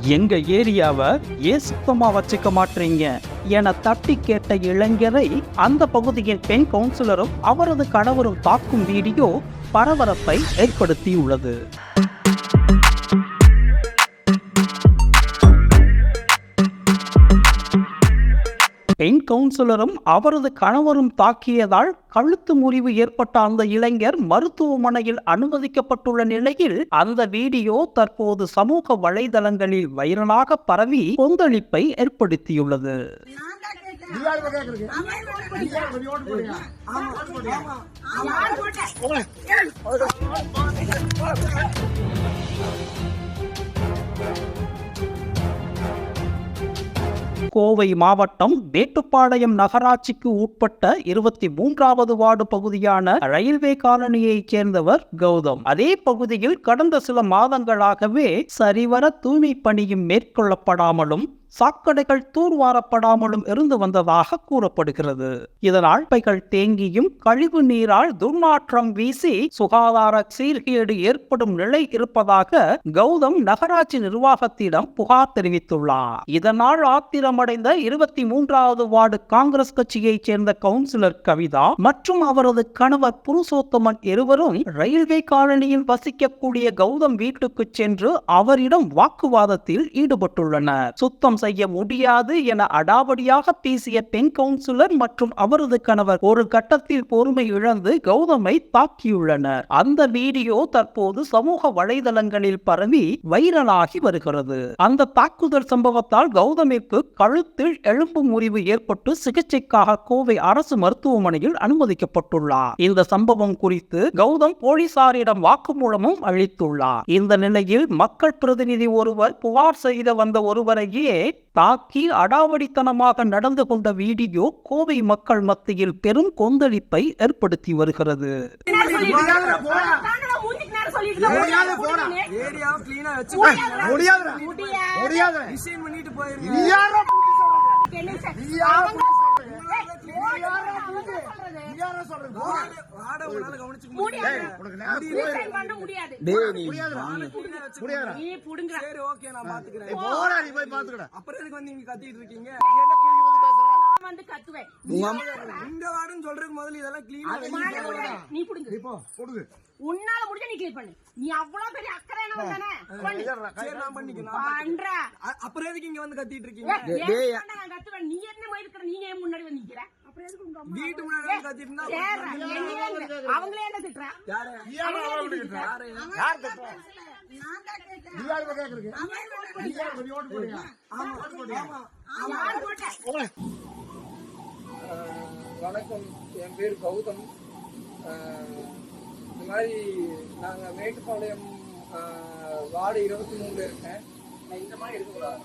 எங்க ஏரியாவை ஏன் சுத்தமா வச்சுக்க மாட்டீங்க? என தட்டி கேட்ட இளைஞரை அந்த பகுதியின் பெண் கவுன்சிலரும் அவரது கணவரும் தாக்கும் வீடியோ பரபரப்பை ஏற்படுத்தியுள்ளது. பெண் கவுன்சிலரும் அவரது கணவரும் தாக்கியதால் கழுத்து முறிவு ஏற்பட்ட அந்த இளைஞர் மருத்துவமனையில் அனுமதிக்கப்பட்டுள்ள நிலையில் அந்த வீடியோ தற்போது சமூக வலைதளங்களில் வைரலாக பரவி கொந்தளிப்பை ஏற்படுத்தியுள்ளது. நான் கோவை மாவட்டம் மேட்டுப்பாளையம் நகராட்சிக்கு உட்பட்ட இருபத்தி மூன்றாவது வார்டு பகுதியான ரயில்வே காலனியைச் சேர்ந்தவர் கௌதம். அதே பகுதியில் கடந்த சில மாதங்களாகவே சரிவர தூய்மை பணியும் மேற்கொள்ளப்படாமலும் சாக்கடைகள் தூர்வாரப்படாமலும் இருந்து வந்ததாக கூறப்படுகிறது. இதனால் பைகள் தேங்கியும் கழிவு நீரால் துர்நாற்றம் வீசி சுகாதார சீர்கேடு ஏற்படும் நிலை இருப்பதாக கௌதம் நகராட்சி நிர்வாகத்திடம் புகார் தெரிவித்துள்ளார். இதனால் ஆத்திரமடைந்த இருபத்தி மூன்றாவது வார்டு காங்கிரஸ் கட்சியைச் சேர்ந்த கவுன்சிலர் கவிதா மற்றும் அவரது கணவர் புருஷோத்தமன் இருவரும் ரயில்வே காலனியில் வசிக்கக்கூடிய கௌதம் வீட்டுக்கு சென்று அவரிடம் வாக்குவாதத்தில் ஈடுபட்டுள்ளனர். சுத்தம் செய்ய முடியாது என அடாவடியாக பேசிய பெண் கவுன்சிலர் மற்றும் அவரது கணவர் ஒரு கட்டத்தில் பொறுமை இழந்து கௌதமை தாக்கியுள்ளனர். அந்த வீடியோ தற்போது சமூக வலைதளங்களில் பரவி வைரலாகி வருகிறது. அந்த தாக்குதல் சம்பவத்தால் கௌதமிற்கு கழுத்தில் எலும்பு முறிவு ஏற்பட்டு சிகிச்சைக்காக கோவை அரசு மருத்துவமனையில் அனுமதிக்கப்பட்டுள்ளார். இந்த சம்பவம் குறித்து கௌதம் போலீசாரிடம் வாக்குமூலமும் அளித்துள்ளார். இந்த நிலையில் மக்கள் பிரதிநிதி ஒருவர் புகார் செய்த வந்த ஒருவரையே தாக்கி அடாவடித்தனமாக நடந்து கொண்ட வீடியோ கோவை மக்கள் மத்தியில் பெரும் கொந்தளிப்பை ஏற்படுத்தி வருகிறது. முடியாது, போய் பாத்துக்கடா. அப்புறம் எதுக்கு வந்து நீங்க கத்திட்டு இருக்கீங்க என்ன வந்து கத்துவேன். இந்த வார்டுன்னு சொல்றதுக்கு முதல்ல இதெல்லாம் முடியாது. நீ புடுங்கு. நீ போ கொடுங்க உன்னால முடிஞ்சா நீ கிளியர் பண்ணு. நீ அவ்வளவு பெரிய அக்கறை என்ன தானே பண்ணு. சரி நான் பண்ணிக்கிறேன் பண்ற. அப்புறம் எதுக்கு இங்க வந்து கத்திட்டு இருக்கீங்க? வேண்டாம், நான் கத்துவேன்? நீ என்ன மாதிரி இருக்கிற நீ ஏன் முன்னாடி வந்து நிக்கிற? அப்புறம் எதுக்கு உங்க அம்மா வீட்டு முன்னாடி கத்திட்டு இருந்தா. அவங்களே என்ன திட்டுறா? யாரு? நீ யாரோ அவளை திட்டுற? யாரு யார் திட்டுறா? நான் தான் கேட்டேன் நீ யாரு கேக்குறது நீ யாரு நீ ஓட்டு போடுறியா? யார் போட்ட வணக்கம். என் பேர் கௌதம். இந்த மாதிரி நாங்கள் மேட்டுப்பாளையம் வார்டு இருபத்தி மூணுல இருக்கேன். நான் இந்த மாதிரி இருக்கக்கூடாது.